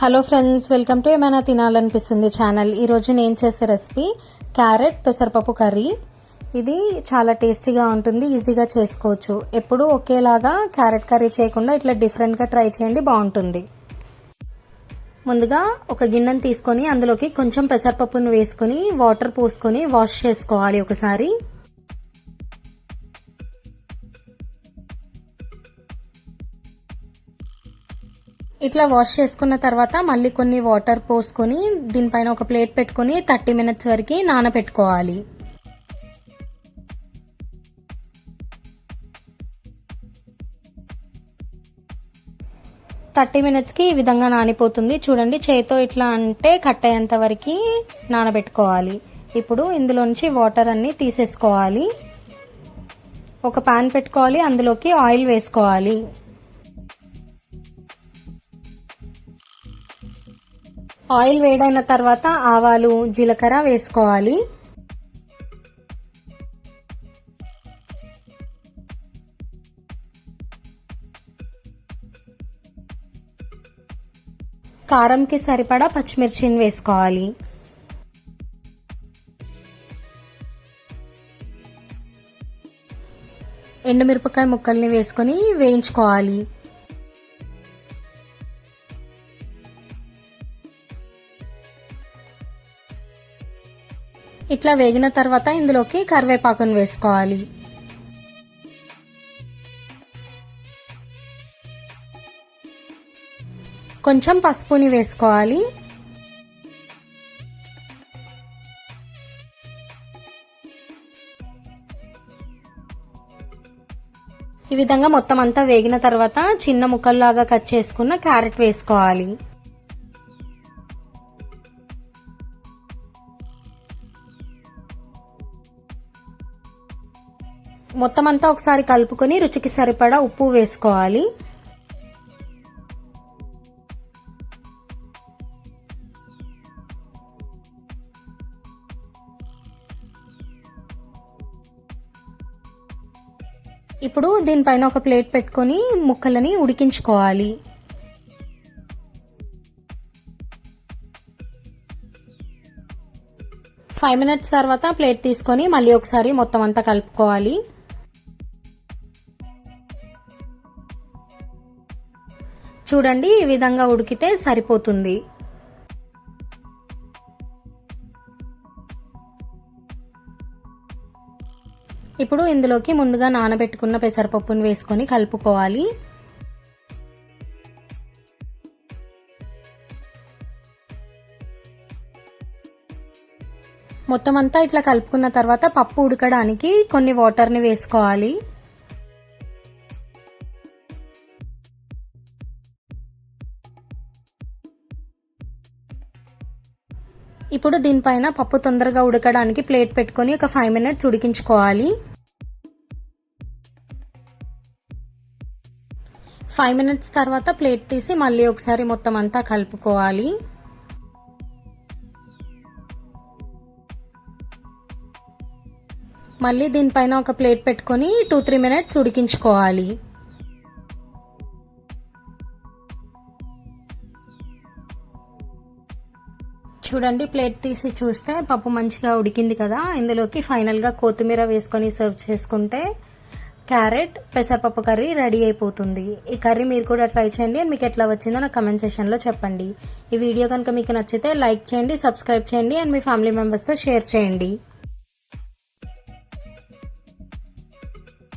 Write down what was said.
Hello friends welcome to ఏమైనా తినాలనిపిస్తుంది channel ఈరోజు నేను చేసే రెసిపీ క్యారెట్ పెసరపప్పు కర్రీ. ఇది చాలా టేస్టీగా ఉంటుంది ఈజీగా చేసుకోవచ్చు. ఎప్పుడు ఒకేలాగా క్యారెట్ కర్రీ చేయకుండా ఇట్లా డిఫరెంట్గా ట్రై చేయండి బాగుంటుంది. ముందుగా ఒక గిన్నెను తీసుకొని అందులోకి కొంచెం పెసరపప్పును వేసుకొని వాటర్ పోసుకొని వాష్ చేసుకోవాలి ఒకసారి. ఇట్లా వాష్ చేసుకున్న తర్వాత మళ్ళీ కొన్ని వాటర్ పోసుకొని దీనిపైన ఒక ప్లేట్ పెట్టుకొని థర్టీ మినిట్స్ వరకు నానబెట్టుకోవాలి థర్టీ మినిట్స్కి ఈ విధంగా నానిపోతుంది. చూడండి చేతితో ఇట్లా అంటే కట్ అయ్యేంత వరకు నానబెట్టుకోవాలి. ఇప్పుడు ఇందులోంచి వాటర్ అన్నీ తీసేసుకోవాలి. ఒక పాన్ పెట్టుకోవాలి అందులోకి ఆయిల్ వేసుకోవాలి. ఆయిల్ వేడైన తర్వాత ఆవాలు జీలకర్ర వేసుకోవాలి. కారంకి సరిపడా పచ్చిమిర్చిని వేసుకోవాలి. ఎండుమిరపకాయ ముక్కల్ని వేసుకొని వేయించుకోవాలి. ఇట్లా వేగిన తర్వాత ఇందులోకి కరివేపాకును వేసుకోవాలి. కొంచెం పసుపుని వేసుకోవాలి. ఈ విధంగా మొత్తం అంతా వేగిన తర్వాత చిన్న ముక్కల్లాగా కట్ చేసుకున్న క్యారెట్ వేసుకోవాలి. మొత్తం అంతా ఒకసారి కలుపుకొని రుచికి సరిపడా ఉప్పు వేసుకోవాలి. ఇప్పుడు దీనిపైన ఒక ప్లేట్ పెట్టుకొని ముక్కలని ఉడికించుకోవాలి. ఫైవ్ మినిట్స్ తర్వాత ప్లేట్ తీసుకొని మళ్ళీ ఒకసారి మొత్తం అంతా కలుపుకోవాలి. చూడండి ఈ విధంగా ఉడికితే సరిపోతుంది. ఇప్పుడు ఇందులోకి ముందుగా నానబెట్టుకున్న పెసరపప్పును వేసుకొని కలుపుకోవాలి. మొత్తం అంతా ఇట్లా కలుపుకున్న తర్వాత పప్పు ఉడకడానికి కొన్ని వాటర్ని వేసుకోవాలి. ఇప్పుడు దీనిపైన పప్పు తొందరగా ఉడకడానికి ప్లేట్ పెట్టుకొని ఒక ఫైవ్ మినిట్స్ ఉడికించుకోవాలి. ఫైవ్ మినిట్స్ తర్వాత ప్లేట్ తీసి మళ్ళీ ఒకసారి మొత్తం అంతా కలుపుకోవాలి. మళ్ళీ దీనిపైన ఒక ప్లేట్ పెట్టుకొని టూ త్రీ మినిట్స్ ఉడికించుకోవాలి. చూడండి ప్లేట్ తీసి చూస్తే పప్పు మంచిగా ఉడికింది కదా. ఇందులోకి ఫైనల్గా కొత్తిమీర వేసుకొని సర్వ్ చేసుకుంటే క్యారెట్ పెసరపప్పు కర్రీ రెడీ అయిపోతుంది. ఈ కర్రీ మీరు కూడా ట్రై చేయండి. మీకు ఎట్లా వచ్చిందో నా కమెంట్ సెషన్లో చెప్పండి. ఈ వీడియో కనుక మీకు నచ్చితే లైక్ చేయండి సబ్స్క్రైబ్ చేయండి అండ్ మీ ఫ్యామిలీ మెంబర్స్తో షేర్ చేయండి.